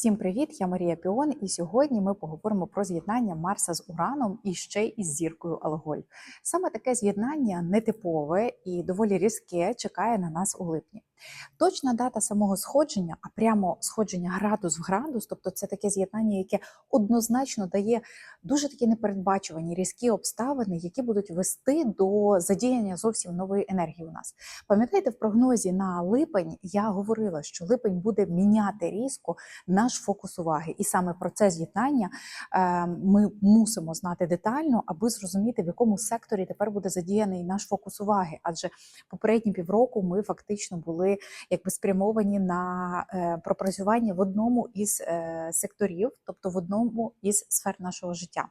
Всім привіт! Я Марія Піон, і сьогодні ми поговоримо про з'єднання Марса з Ураном і ще із зіркою Алголь. Саме таке з'єднання нетипове і доволі різке чекає на нас у липні. Точна дата самого сходження, а прямо сходження градус в градус, тобто це таке з'єднання, яке однозначно дає дуже такі непередбачувані різкі обставини, які будуть вести до задіяння зовсім нової енергії у нас. Пам'ятаєте, в прогнозі на липень я говорила, що липень буде міняти різко наш фокус уваги, і саме про це з'єднання е, ми мусимо знати детально, аби зрозуміти, в якому секторі тепер буде задіяний наш фокус уваги. Адже попередні півроку ми фактично були якби спрямовані на е, пропрацювання в одному із е, секторів, тобто в одному із сфер нашого життя.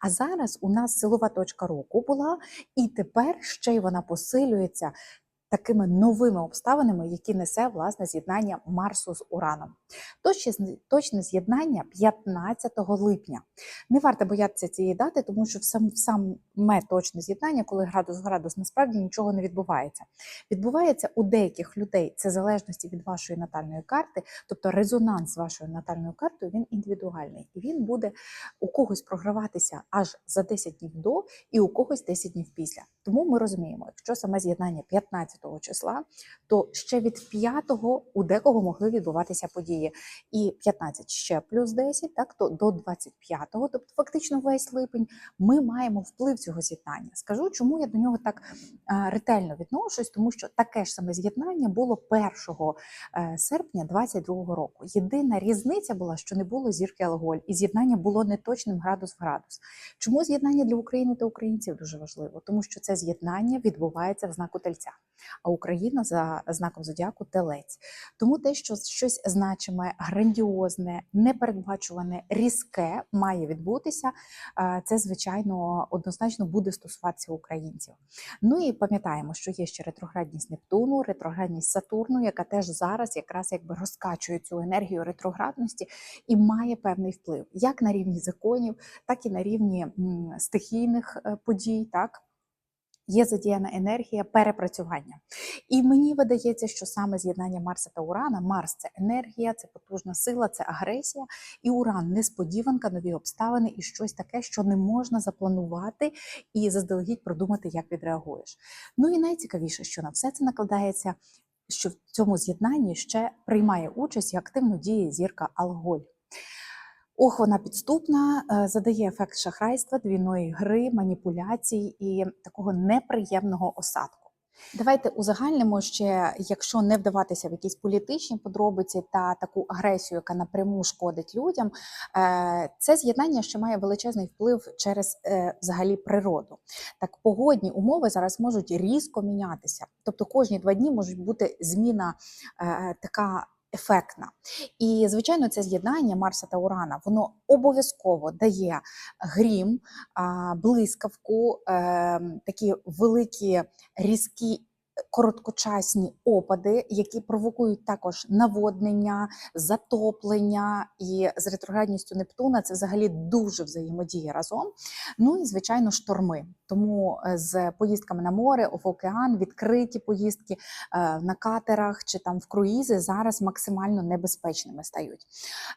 А зараз у нас силова точка року була, і тепер ще й вона посилюється. Такими новими обставинами, які несе власне з'єднання Марсу з Ураном. Точне, з'єднання 15 липня. Не варто боятися цієї дати, тому що в сам, саме точне з'єднання, коли градус градус, насправді нічого не відбувається. Відбувається у деяких людей це залежності від вашої натальної карти, тобто резонанс з вашою натальною картою він індивідуальний, і він буде у когось програватися аж за 10 днів до, і у когось 10 днів після. Тому ми розуміємо, якщо саме з'єднання 15 числа, то ще від 5-го у декого могли відбуватися події. І 15 ще плюс 10, так то до 25-го, тобто фактично весь липень, ми маємо вплив цього з'єднання. Скажу, чому я до нього так а, ретельно відношусь, тому що таке ж саме з'єднання було 1 е, серпня 22-го року. Єдина різниця була, що не було зірки Алголь, і з'єднання було неточним градус в градус. Чому з'єднання для України та українців дуже важливо? Тому що це з'єднання відбувається в знаку тельця а Україна за знаком зодіаку телець. Тому те, що щось значиме, грандіозне, непередбачуване, різке має відбутися, це звичайно однозначно буде стосуватися українців. Ну і пам'ятаємо, що є ще ретроградність Нептуну, ретроградність Сатурну, яка теж зараз якраз якби розкачує цю енергію ретроградності і має певний вплив як на рівні законів, так і на рівні стихійних е, подій. так є задіяна енергія перепрацювання. І мені видається, що саме з'єднання Марса та Урана, Марс це енергія, це потужна сила, це агресія, і Уран несподіванка, нові обставини і щось таке, що не можна запланувати і заздалегідь продумати, як відреагуєш. Ну і найцікавіше, що на все це накладається. Що в цьому з'єднанні ще приймає участь і активно діє зірка Алголь. Ох, вона підступна, е, задає ефект шахрайства, двійної гри, маніпуляцій і такого неприємного осадку. Давайте узагальнимо ще, якщо не вдаватися в якісь політичні подробиці та таку агресію, яка напряму шкодить людям, е, це з'єднання ще має величезний вплив через е, взагалі природу. Так, погодні умови зараз можуть різко мінятися. Тобто кожні два дні можуть бути зміна така ефектна. І, звичайно, це з'єднання Марса та Урана воно обов'язково дає грім, блискавку, ем, такі великі різкі короткочасні опади, які провокують також наводнення, затоплення і з ретроградністю Нептуна це взагалі дуже взаємодіє разом. Ну і звичайно, шторми. Тому е, з поїздками на море, в океан, відкриті поїздки е, на катерах чи там в круїзи зараз максимально небезпечними стають.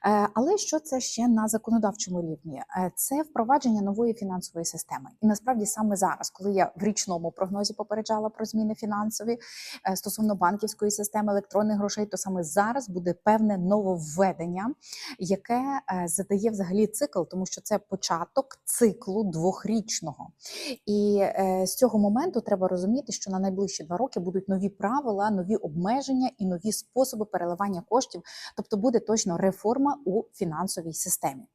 Е, але що це ще на законодавчому рівні? Це впровадження нової фінансової системи. І насправді саме зараз, коли я в річному прогнозі попереджала про зміни фінансової, фінансові е, стосовно банківської системи електронних грошей, то саме зараз буде певне нововведення, яке е, задає взагалі цикл, тому що це початок циклу двохрічного. І е, з цього моменту треба розуміти, що на найближчі два роки будуть нові правила, нові обмеження і нові способи переливання коштів, тобто буде точно реформа у фінансовій системі.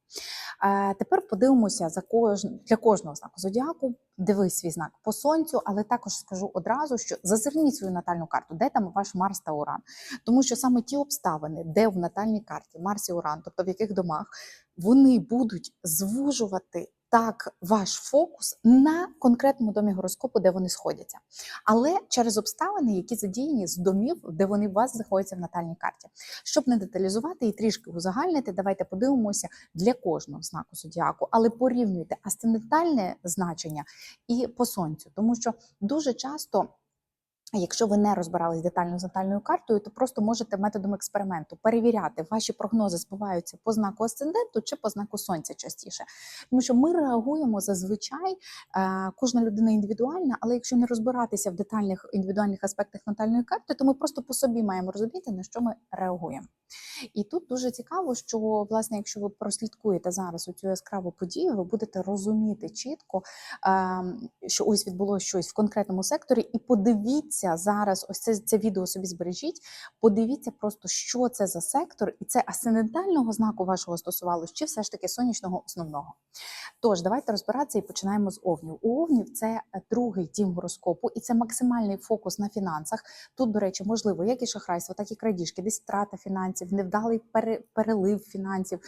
Тепер подивимося за кож... для кожного знаку зодіаку. Дивись свій знак по сонцю, але також скажу одразу, що зазирніть свою натальну карту, де там ваш Марс та Уран. Тому що саме ті обставини, де в натальній карті Марс і Уран, тобто в яких домах, вони будуть звужувати так ваш фокус на конкретному домі гороскопу, де вони сходяться, але через обставини, які задіяні з домів, де вони у вас знаходяться в натальній карті. Щоб не деталізувати і трішки узагальнити, давайте подивимося для кожного знаку зодіаку, але порівнюйте асцендентальне значення і по сонцю, тому що дуже часто. Якщо ви не розбирались детально з натальною картою, то просто можете методом експерименту перевіряти, ваші прогнози збуваються по знаку асценденту чи по знаку сонця частіше. Тому що ми реагуємо зазвичай, е, кожна людина індивідуальна, але якщо не розбиратися в детальних індивідуальних аспектах натальної карти, то ми просто по собі маємо розуміти, на що ми реагуємо. І тут дуже цікаво, що власне, якщо ви прослідкуєте зараз у цю яскраву подію, ви будете розуміти чітко, ем, що ось відбулося щось в конкретному секторі, і подивіться зараз, ось це, це відео собі збережіть. Подивіться просто, що це за сектор, і це асцендентального знаку вашого стосувалося, чи все ж таки сонячного основного. Тож, давайте розбиратися і починаємо з овнів. У овнів це е, другий дім гороскопу, і це максимальний фокус на фінансах. Тут, до речі, можливо, як і шахрайство, так і крадіжки, десь втрата фінансів, невдалий пере- перелив фінансів.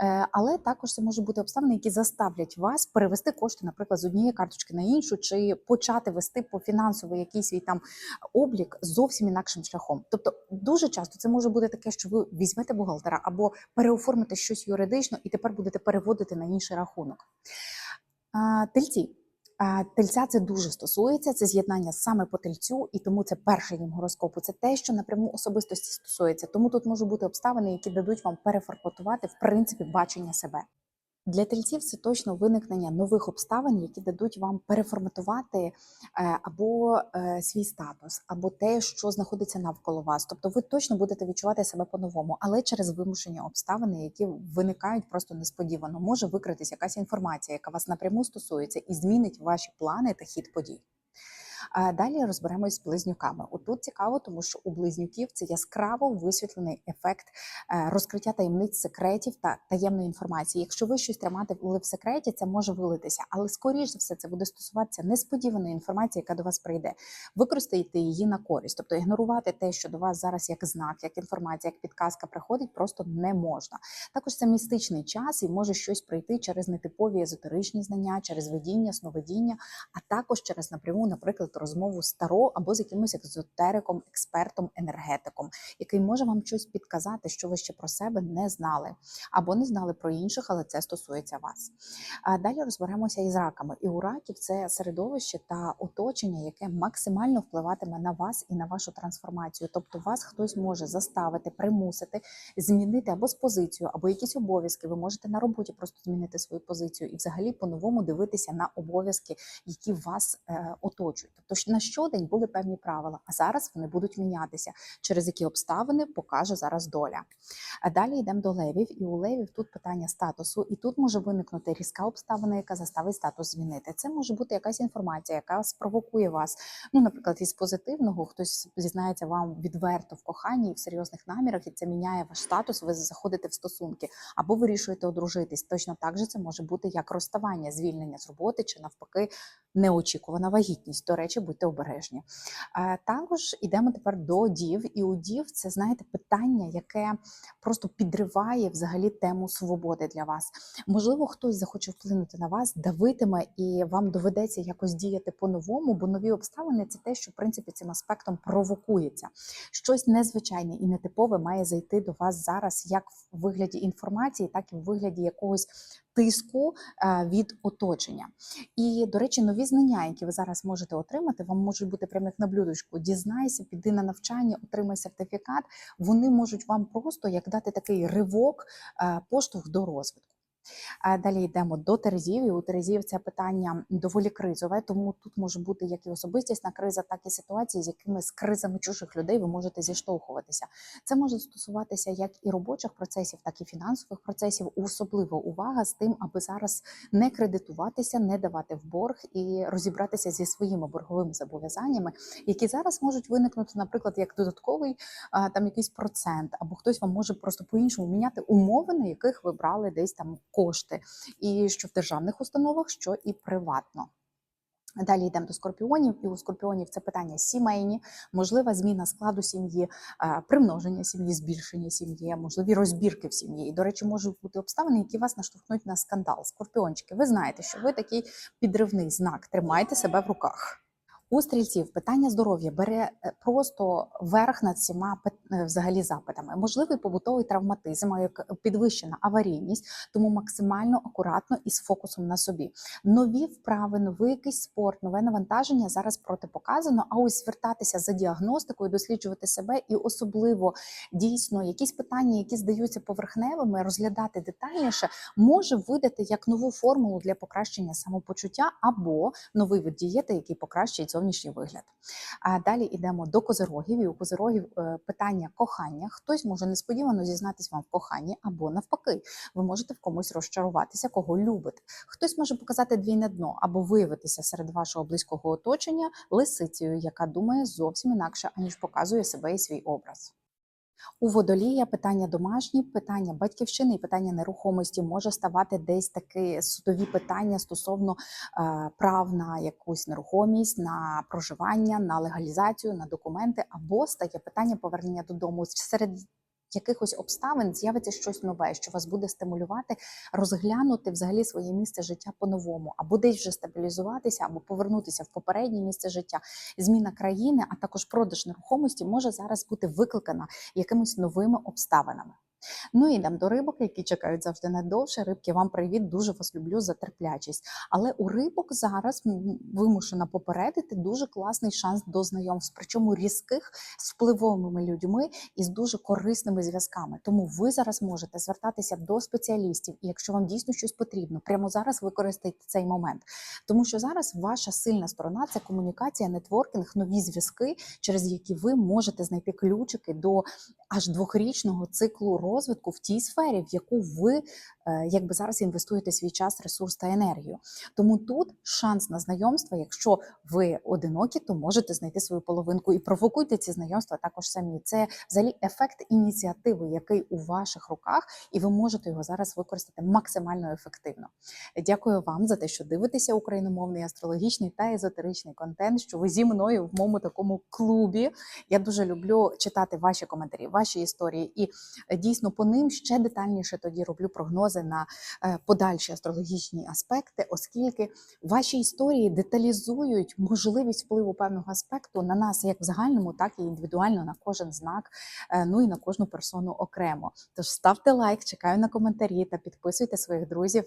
Е, Але також це може бути обставини, які заставлять вас перевести кошти, наприклад, з однієї карточки на іншу, чи почати вести по фінансовий якийсь свій там облік зовсім інакшим шляхом. Тобто, дуже часто це може бути таке, що ви візьмете бухгалтера або переоформите щось юридично, і тепер будете переводити на інший рахунок. Тельці. Тельця це дуже стосується, це з'єднання саме по тельцю, і тому це перший дім гороскопу. Це те, що напряму особистості стосується. Тому тут можуть бути обставини, які дадуть вам перефарпотувати в принципі бачення себе. Для тельців це точно виникнення нових обставин, які дадуть вам переформатувати е, або е, свій статус, або те, що знаходиться навколо вас. Тобто ви точно будете відчувати себе по-новому, але через вимушені обставини, які виникають просто несподівано, може викритись якась інформація, яка вас напряму стосується, і змінить ваші плани та хід подій. Далі розберемось з близнюками. Отут цікаво, тому що у близнюків це яскраво висвітлений ефект е, розкриття таємниць секретів та таємної інформації. Якщо ви щось триматимете в секреті, це може вилитися, але скоріш за все це буде стосуватися несподіваної інформації, яка до вас прийде. Використаєте її на користь, тобто ігнорувати те, що до вас зараз як знак, як інформація, як підказка приходить, просто не можна. Також це містичний час і може щось прийти через нетипові езотеричні знання, через видіння, сновидіння, а також через напряму, наприклад, розмову з таро або з якимось екзотериком, експертом, енергетиком, який може вам щось підказати, що ви ще про себе не знали, або не знали про інших, але це стосується вас. А далі розберемося із раками. І у раків це середовище та оточення, яке максимально впливатиме на вас і на вашу трансформацію. Тобто, вас хтось може заставити, примусити, змінити або з позицію, або якісь обов'язки. Ви можете на роботі просто змінити свою позицію і взагалі по-новому дивитися на обов'язки, які вас е, оточують. Тобто ж на щодень були певні правила, а зараз вони будуть мінятися, через які обставини покаже зараз доля. А далі йдемо до левів, і у левів тут питання статусу, і тут може виникнути різка обставина, яка заставить статус змінити. Це може бути якась інформація, яка спровокує вас. Ну, наприклад, із позитивного хтось зізнається вам відверто в коханні і в серйозних намірах, і це міняє ваш статус. Ви заходите в стосунки або вирішуєте одружитись. Точно так же це може бути як розставання, звільнення з роботи чи навпаки неочікувана вагітність. До речі, будьте обережні. Також йдемо тепер до дів, і у дів це знаєте питання, яке просто підриває взагалі тему свободи для вас. Можливо, хтось захоче вплинути на вас, давитиме, і вам доведеться якось діяти по-новому, бо нові обставини це те, що в принципі цим аспектом провокується. Щось незвичайне і нетипове має зайти до вас зараз, як в вигляді інформації, так і в вигляді якогось тиску е, від оточення. І, до речі, нові знання, які ви зараз можете отримати, вам можуть бути прямо як на блюдочку. Дізнайся, піди на навчання, отримай сертифікат. Вони можуть вам просто як дати такий ривок, е, поштовх до розвитку. Далі йдемо до Терезів. І у Терезів це питання доволі кризове, тому тут може бути як і особистісна криза, так і ситуації, з якими з кризами чужих людей ви можете зіштовхуватися. Це може стосуватися як і робочих процесів, так і фінансових процесів. Особливо увага з тим, аби зараз не кредитуватися, не давати в борг і розібратися зі своїми борговими зобов'язаннями, які зараз можуть виникнути, наприклад, як додатковий там якийсь процент, або хтось вам може просто по-іншому міняти умови, на яких ви брали десь там кошти, і що в державних установах, що і приватно. Далі йдемо до скорпіонів, і у скорпіонів це питання сімейні, можлива зміна складу сім'ї, е, примноження сім'ї, збільшення сім'ї, можливі розбірки в сім'ї. І, до речі, можуть бути обставини, які вас наштовхнуть на скандал. Скорпіончики, ви знаєте, що ви такий підривний знак. Тримайте себе в руках. У стрільців питання здоров'я бере е, просто верх над всіма е, взагалі запитами. Можливий побутовий травматизм, як підвищена аварійність, тому максимально акуратно і з фокусом на собі. Нові вправи, новий якийсь спорт, нове навантаження зараз протипоказано. А ось звертатися за діагностикою, досліджувати себе і особливо дійсно якісь питання, які здаються поверхневими, розглядати детальніше, може видати як нову формулу для покращення самопочуття або новий вид дієти, який покращить зовнішній вигляд. А далі йдемо до козирогів. І у козирогів е, питання кохання. Хтось може несподівано зізнатись вам в коханні, або навпаки, ви можете в комусь розчаруватися, кого любите. Хтось може показати двійне дно або виявитися серед вашого близького оточення лисицею, яка думає зовсім інакше, аніж показує себе і свій образ. У водолія питання домашні, питання батьківщини і питання нерухомості може ставати десь такі судові питання стосовно е, прав на якусь нерухомість, на проживання, на легалізацію, на документи, або стає питання повернення додому серед. Якихось обставин з'явиться щось нове, що вас буде стимулювати розглянути взагалі своє місце життя по-новому, або десь вже стабілізуватися, або повернутися в попереднє місце життя. Зміна країни, а також продаж нерухомості може зараз бути викликана якимись новими обставинами. Ну і йдемо до рибок, які чекають завжди надовше. Рибки, вам привіт, дуже вас люблю за терплячість. Але у рибок зараз вимушена попередити дуже класний шанс до знайомств, причому різких з впливовими людьми і з дуже корисними зв'язками. Тому ви зараз можете звертатися до спеціалістів, і якщо вам дійсно щось потрібно, прямо зараз використайте цей момент. Тому що зараз ваша сильна сторона це комунікація, нетворкінг, нові зв'язки, через які ви можете знайти ключики до аж двохрічного циклу розвитку в тій сфері, в яку ви е, якби зараз інвестуєте свій час, ресурс та енергію. Тому тут шанс на знайомство, якщо ви одинокі, то можете знайти свою половинку і провокуйте ці знайомства також самі. Це взагалі ефект ініціативи, який у ваших руках, і ви можете його зараз використати максимально ефективно. Дякую вам за те, що дивитеся україномовний астрологічний та езотеричний контент. Що ви зі мною в моєму такому клубі. Я дуже люблю читати ваші коментарі, ваші історії, і е, дійсно по ним ще детальніше тоді роблю прогнози на е, подальші астрологічні аспекти, оскільки ваші історії деталізують можливість впливу певного аспекту на нас як в загальному, так і індивідуально на кожен знак, е, ну і на кожну персону окремо. Тож ставте лайк, чекаю на коментарі та підписуйте своїх друзів